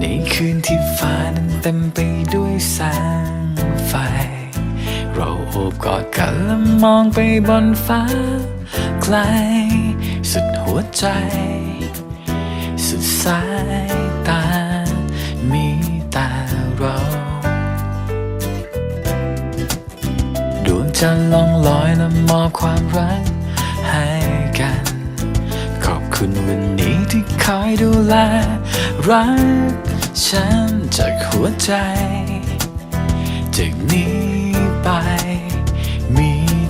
ในคืนที่ฟ้านั้นเต็มไปด้วยแสง โอบกอดกันและมองไปบนฟ้า ไกล สุดหัวใจ สุดสายตา มีแต่เราดวงจันทร์ล่องลอยและมอบความรักให้กัน ขอบคุณวันนี้ที่คอยดูแล รักฉันจากหัวใจจากนี้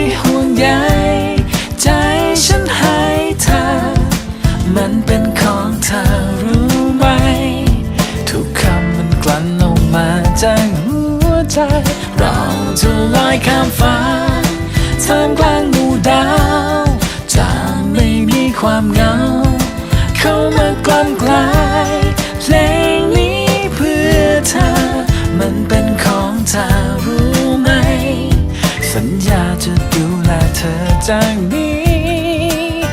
ที่ห่วงใยใจฉันให้เธอ มันเป็นของเธอรู้ไหม ทุกคำมันกลั่นออกมาจากหัวใจ เราจะลอยข้ามฟ้าท่ามกลาง จากนี้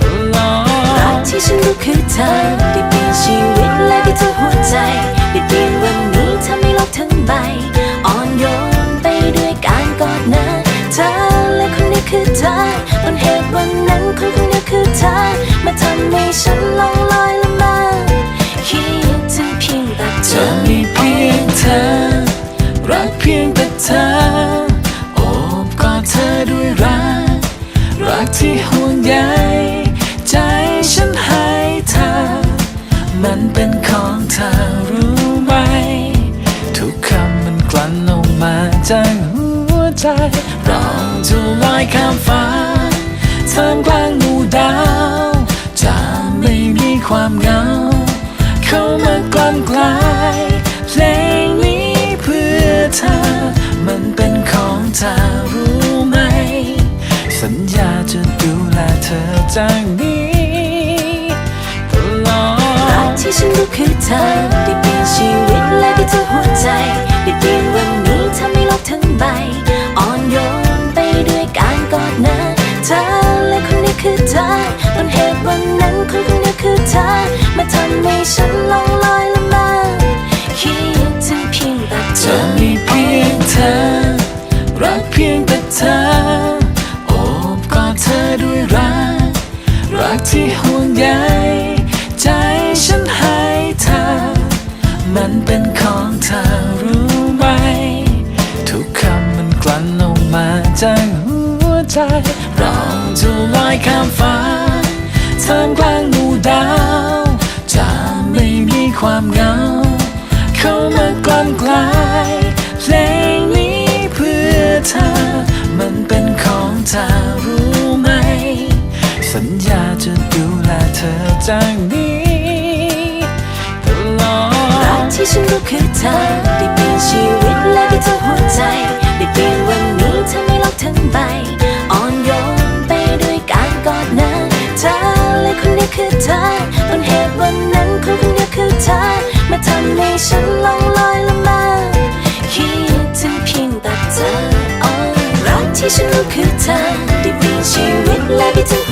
ตลอรักที่ฉันรู้คือเธอได้เปลี่ยนชีวิตและได้เธอหัวใจได้เปลี่ยนวันนี้ทำให้โลกทั้งใบ อ่อนโยนไปด้วยการกอดนะเธอและคนนี้คือเธอต้นเหตุวันนั้นคนคนนี้คือเธอมาทำให้ฉัน ที่ห่วงใยใจฉันให้เธอ มันเป็นของเธอรู้ไหม ทุกคำมันกลั่นออกมาจากหัวใจ เราจะลอยข้ามฟ้าท่ามกลางหมู่ดาว จะไม่มีความเหงา เข้ามากล้ำกลายเพลงนี้เพื่อเธอ มันเป็นของเธอรู้ คือเธอได้เปลี่ยนชีวิต เป็นของเธอรู้ไหม ทุกคำมันกลั่นออกมาจากหัวใจเราจะลอยข้ามฟ้าท่ามกลางหมู่ดาว จะไม่มีความเหงา เข้ามากล้ำกลาย ที่ฉันรู้คือเธอได้เปลี่ยนชีวิตและได้เธอหัวใจได้เปลี่ยนวันนี้ทำให้โลกทั้งใบอ่อนโยนไปด้วยการกอดนะเธอและคนนี้คือเธอต้นเหตุวันนั้นคนคนนี้คือเธอ มาทำให้ฉันลองลอยละมาคิดถึงเพียงแต่เธออรักที่ฉันรู้คือเธอได้เปลี่ยนชีวิตและได้เธอ